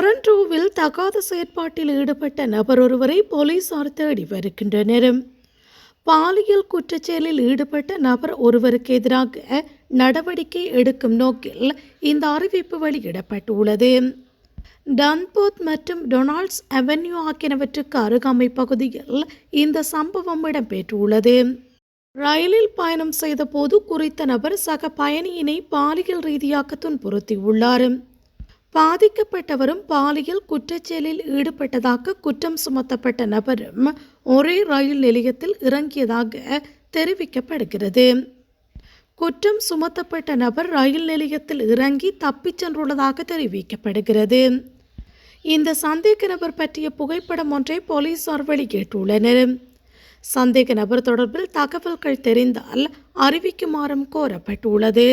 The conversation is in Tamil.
டொரண்டோவில் தகாத செயற்பாட்டில் ஈடுபட்ட நபர் ஒருவரை போலீசார் தேடி வருகின்றனர். பாலியல் குற்றச்செயலில் ஈடுபட்ட நபர் ஒருவருக்கு எதிராக நடவடிக்கை எடுக்கும் நோக்கில் இந்த அறிவிப்பு வெளியிடப்பட்டுள்ளது. டன்போத் மற்றும் டொனால்ட்ஸ் அவென்யூ ஆகியனவற்றுக்கு அருகாமை பகுதியில் இந்த சம்பவம் இடம்பெற்றுள்ளது. ரயிலில் பயணம் செய்தபோது குறித்த நபர் சக பயணியினை பாலியல் ரீதியாக துன்புறுத்தியுள்ளார். பாதிக்கப்பட்டவரும் பாலியல் குற்றச்செயலில் ஈடுபட்டதாக குற்றம் சுமத்தப்பட்ட நபரும் ஒரே ரயில் நிலையத்தில் இறங்கியதாக தெரிவிக்கப்படுகிறது. குற்றம் சுமத்தப்பட்ட நபர் ரயில் நிலையத்தில் இறங்கி தப்பிச் சென்றுள்ளதாக தெரிவிக்கப்படுகிறது. இந்த சந்தேக நபர் பற்றிய புகைப்படம் ஒன்றை போலீசார் வெளியிட்டுள்ளனர். சந்தேக நபர் தொடர்பில் தகவல்கள் தெரிந்தால் அறிவிக்குமாறும் கோரப்பட்டுள்ளது.